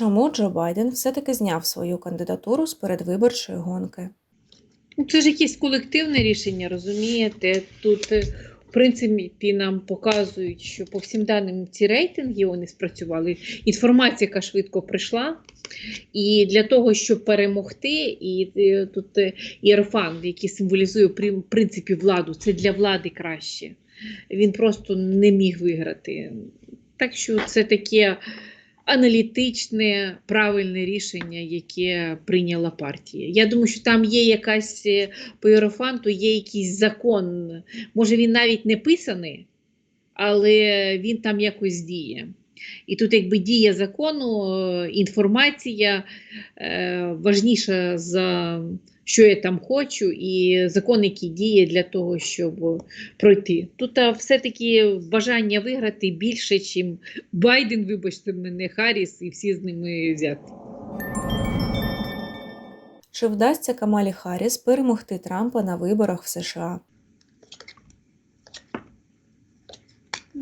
чому Джо Байден все-таки зняв свою кандидатуру з передвиборчої гонки? Ну, Це ж якесь колективне рішення, розумієте? Тут, е, в принципі, нам показують, що по всім даним ці рейтинги вони спрацювали. Інформація, яка швидко прийшла. І для того, щоб перемогти, і е, тут е, іерофан, який символізує в принципі владу, це для влади краще. Він просто не міг виграти. Так що це таке аналітичне, правильне рішення, яке прийняла партія. Я думаю, що там є якась е, по Єрофанту, є якийсь закон. Може, він навіть не писаний, але він там якось діє. І тут, якби дія закону, е, інформація е, важніша за що я там хочу, і закон, який діє для того, щоб пройти. Тут все-таки бажання виграти більше, ніж Байден, вибачте мене, Харріс і всі з ними взяти. Чи вдасться Камалі Харріс перемогти Трампа на виборах в США?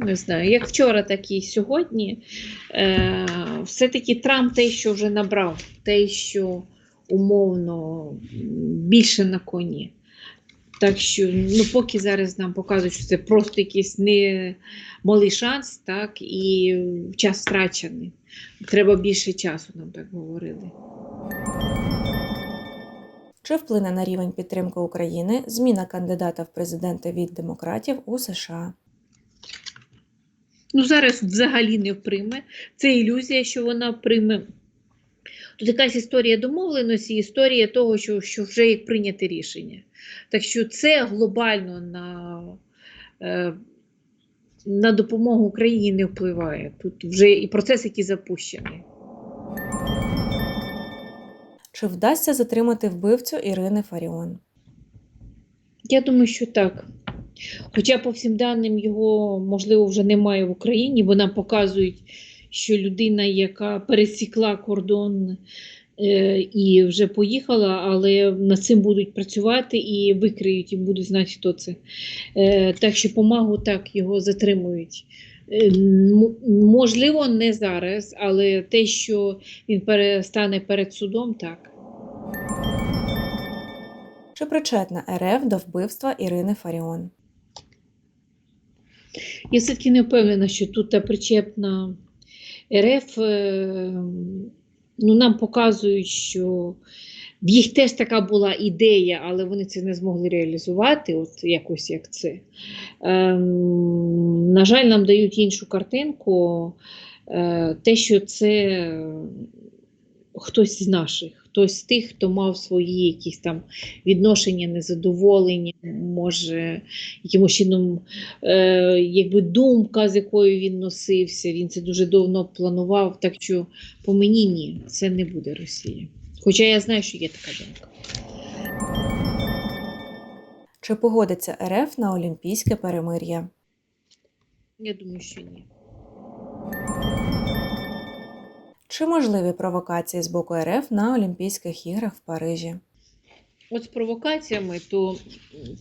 Не знаю, як вчора, так і сьогодні. Е, все-таки Трамп те, що вже набрав, те, що умовно більше на коні. Так що, ну, поки зараз нам показують, що це просто якийсь не малий шанс, так, і час втрачений. Треба більше часу, нам так говорили. Чи вплине на рівень підтримки України зміна кандидата в президенти від демократів у США? Ну, зараз взагалі не вприйме. Це ілюзія, що вона прийме. Тут якась історія домовленості, історія того, що, що вже як прийняте рішення. Так що це глобально на, е, на допомогу Україні не впливає. Тут вже і процес, який запущений. Чи вдасться затримати вбивцю Ірини Фаріон? Я думаю, що так. Хоча, по всім даним, його, можливо, вже немає в Україні, бо нам показують, що людина, яка пересікла кордон е, і вже поїхала, але над цим будуть працювати і викриють, і будуть знати, хто це. Е, так що помагу так його затримують. Е, можливо, не зараз, але те, що він перестане перед судом, так. Чи причетна РФ до вбивства Ірини Фаріон? Я все-таки не впевнена, що тут та причепна РФ. е, Ну, нам показують, що в їх теж така була ідея, але вони це не змогли реалізувати, от якось як це. Ем, на жаль, нам дають іншу картинку, е, те, що це хтось з наших, хтось з тих, хто мав свої якісь там відношення, незадоволення, може, якимось чином, е, якби думка, з якою він носився, він це дуже давно планував. Так що по мені ні, це не буде Росія. Хоча я знаю, що є така думка. Чи погодиться РФ на олімпійське перемир'я? Я думаю, що ні. Чи можливі провокації з боку РФ на Олімпійських іграх в Парижі? От з провокаціями, то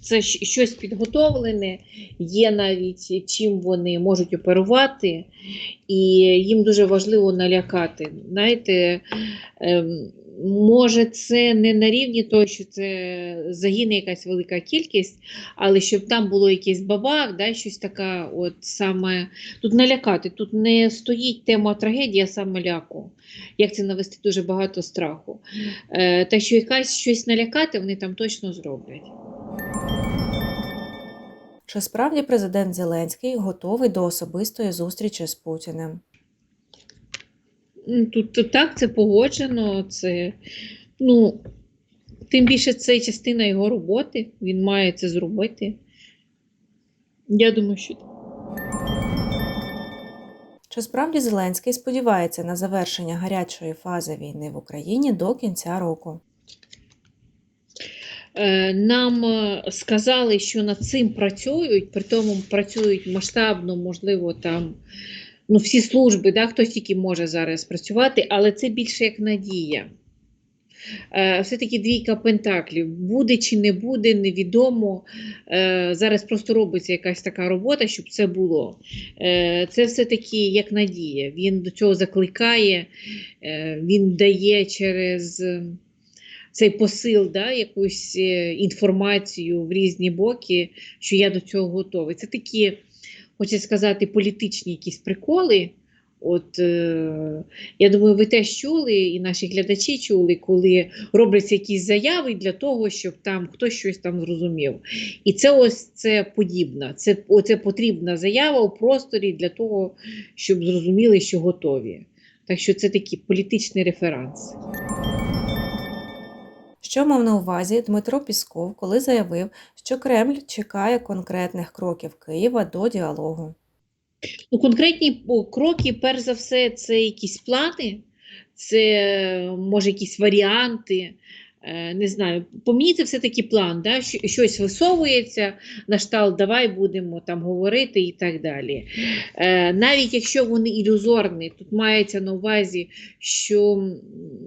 це щось підготовлене, є навіть чим вони можуть оперувати, і їм дуже важливо налякати. Знаєте, ем, може, це не на рівні того, що це загине якась велика кількість, але щоб там було якийсь бабах, да, щось таке, от саме тут налякати. Тут не стоїть тема трагедії, а саме ляку. Як це навести дуже багато страху. Е, так що якась щось налякати вони там точно зроблять. Чи справді президент Зеленський готовий до особистої зустрічі з Путіним? Тут, тут так це погоджено. Це, ну, тим більше це частина його роботи. Він має це зробити. Я думаю, що так. Чи справді Зеленський сподівається на завершення гарячої фази війни в Україні до кінця року? Е, Нам е, сказали, що над цим працюють, при тому працюють масштабно, можливо, там ну, всі служби, да, хтось тільки може зараз працювати, але це більше як надія. е, все-таки двійка пентаклів. Буде чи не буде, невідомо. Е, Зараз просто робиться якась така робота, щоб це було. Е, Це все-таки як надія. Він до цього закликає, він дає через цей посил да, якусь інформацію в різні боки, що я до цього готовий. Це такі, хочу сказати, політичні якісь приколи. От, е, я думаю, ви теж чули, і наші глядачі чули, коли робляться якісь заяви для того, щоб там хтось щось там зрозумів. І це ось це подібна, це, оце потрібна заява у просторі для того, щоб зрозуміли, що готові. Так що це такий політичний референс. Що мав на увазі Дмитро Пісков, коли заявив, що Кремль чекає конкретних кроків Києва до діалогу? Ну, конкретні кроки, перш за все, це якісь плани, це може якісь варіанти. Е, Не знаю, по все-таки план, да? щось висовується, на штал, давай будемо там говорити і так далі. Е, Навіть якщо вони ілюзорні, тут мається на увазі, що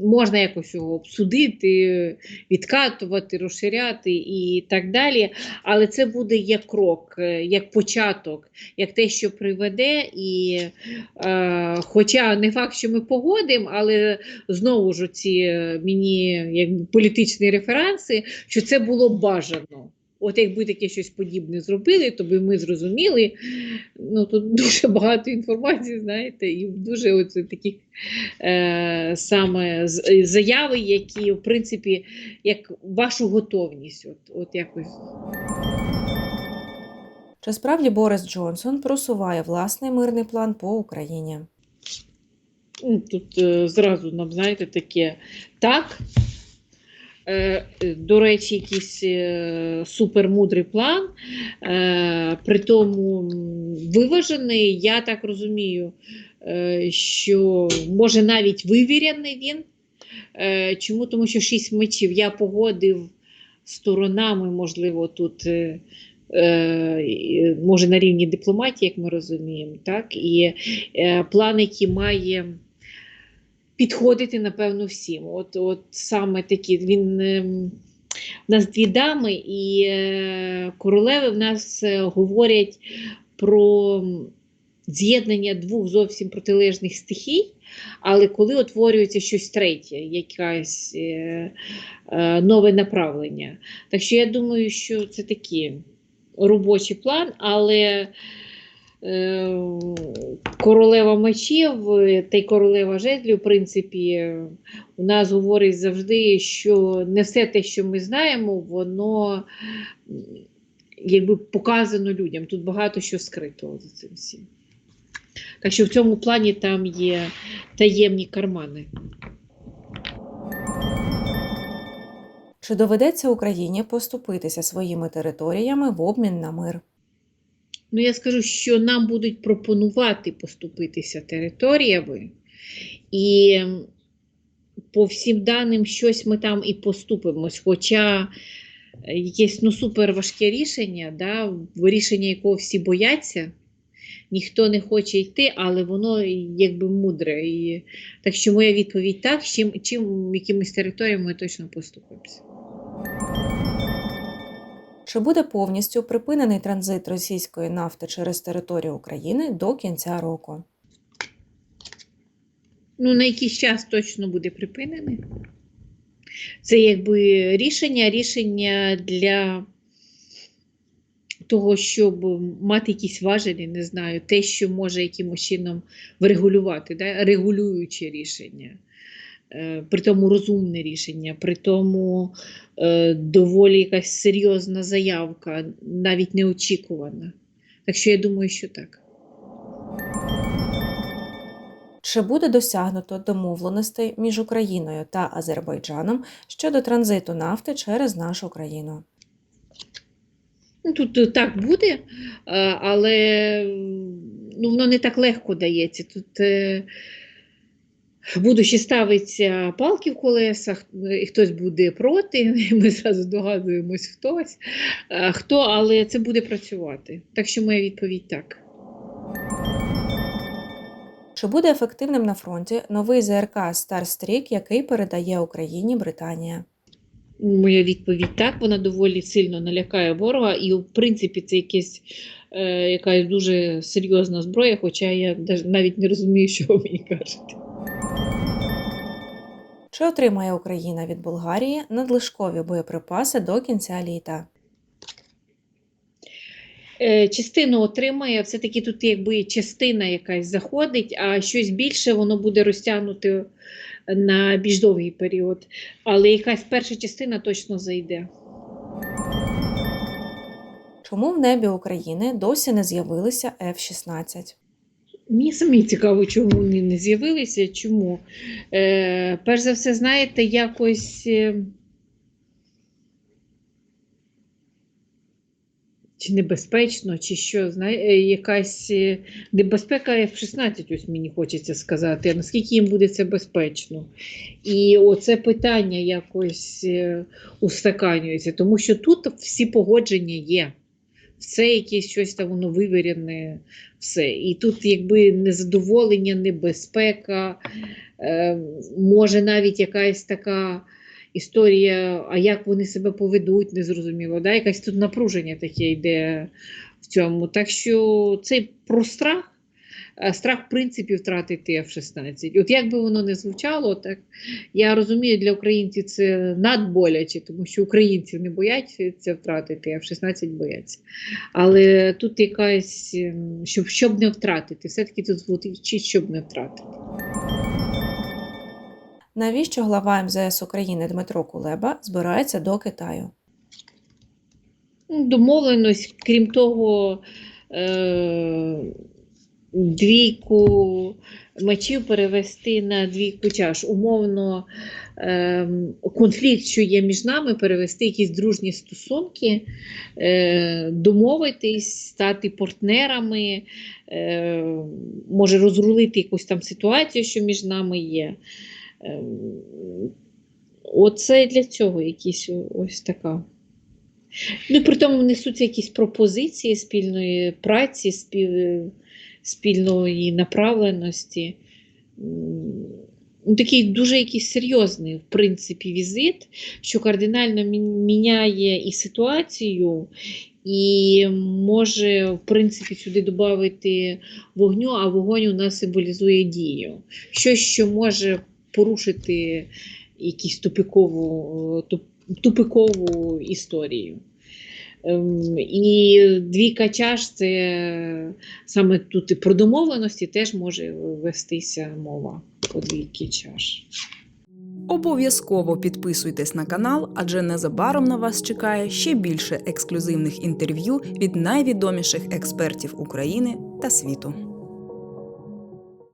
можна якось його обсудити, відкатувати, розширяти і так далі. Але це буде як крок, е, як початок, як те, що приведе, і хоча не факт, що ми погодимо, але знову ж ці мені як політичні референси, що це було бажано. От якби таке щось подібне зробили, то би ми зрозуміли. Ну тут дуже багато інформації, знаєте, і дуже оце таких е, саме заяви, які, в принципі, як вашу готовність, от, от якось. Чи справді Борис Джонсон просуває власний мирний план по Україні? Ну, Тут е, зразу нам, знаєте, таке так. Е, до речі, якийсь е, супермудрий план, е, при тому виважений, я так розумію, що може навіть вивірений він. Чому? Тому що шість мечів я погодив сторонами, можливо, тут. Може на рівні дипломатії, як ми розуміємо, так? І план, який має підходити, напевно, всім. От, от саме такі, він. ем, У нас дві дами, і е, королеви в нас е, говорять про з'єднання двох зовсім протилежних стихій, але коли утворюється щось третє, якесь е, нове направлення. Так що я думаю, що це такий робочий план, але королева мечів е, та й королева жезлів, в принципі, е, у нас говорить завжди, що не все те, що ми знаємо, воно якби показано людям. Тут багато що скритого за цим всім. Так що в цьому плані там є таємні кармани. Чи доведеться Україні поступитися своїми територіями в обмін на мир? Ну, я скажу, що нам будуть пропонувати поступитися територіями, і по всім даним щось ми там і поступимось. Хоча е, якесь ну, супер важке рішення, да, рішення якого всі бояться, ніхто не хоче йти, але воно якби мудре. І, так що моя відповідь так, чим, чим якимись територіями ми точно поступимося. Чи буде повністю припинений транзит російської нафти через територію України до кінця року? ну, на якийсь час точно буде припинений. Це якби рішення, рішення для того, щоб мати якісь важелі, не знаю, те, що може якимось чином врегулювати, да? регулююче рішення. Е, При тому розумне рішення, при тому е, доволі якась серйозна заявка, навіть неочікувана. Так що я думаю, що так. Чи буде досягнуто домовленостей між Україною та Азербайджаном щодо транзиту нафти через нашу країну? Ну, тут е, так буде, але ну, воно не так легко дається. Тут е, ще ставиться палки в колесах, е, і хтось буде проти, і ми зразу здогадуємось хтось, е, хто, але це буде працювати. Так що моя відповідь так. Чи буде ефективним на фронті новий ЗРК Старстрік, який передає Україні Британія? Моя відповідь так, вона доволі сильно налякає ворога, і в принципі це якесь, е, якась дуже серйозна зброя, хоча я навіть не розумію, що ви мені кажете. Чи отримає Україна від Болгарії надлишкові боєприпаси до кінця літа? Е, Частину отримає, все-таки тут якби частина якась заходить, а щось більше воно буде розтягнути на більш довгий період. Але якась перша частина точно зайде. Чому в небі України досі не з'явилися F-16? Мені самі цікаво, чому вони не з'явилися. Чому? Е, перш за все, знаєте, якось. е, Чи небезпечно, чи що, знає, е, якась е, небезпека F-16, ось мені хочеться сказати, а наскільки їм буде це безпечно? І оце питання якось устаканюється, тому що тут всі погодження є. Все якесь щось там воно вивірене, все. І тут якби незадоволення, небезпека, е, може навіть якась така історія, а як вони себе поведуть, незрозуміло. Да? Якесь тут напруження таке йде в цьому. Так що цей про страх. Е, Страх, в принципі, втратити F-16. От як би воно не звучало, так я розумію, для українців це надболяче, тому що українці не бояться втратити, F-16 бояться. Але тут якась, ем, щоб, щоб не втратити, все-таки тут звучить, щоб не втратити. Навіщо глава МЗС України Дмитро Кулеба збирається до Китаю? Домовленість, крім того, е- двійку мечів перевести на двійку чаш. Умовно, е- конфлікт, що є між нами, перевести якісь дружні стосунки, е- домовитись, стати партнерами, е- може розрулити якусь там ситуацію, що між нами є. Е- Оце для цього якісь ось така. Ну, при тому несуться якісь пропозиції спільної праці, спів, спільної направленості. Такий дуже якийсь серйозний, в принципі, візит, що кардинально міняє і ситуацію, і може, в принципі, сюди додати вогню, а вогонь у нас символізує дію. Щось, що може порушити якусь тупикову, е, туп- тупикову історію. Ем, І двійка чаш це саме тут і про домовленості теж може вестися мова по двійки чаш. Обов'язково підписуйтесь на канал, адже незабаром на вас чекає ще більше ексклюзивних інтерв'ю від найвідоміших експертів України та світу.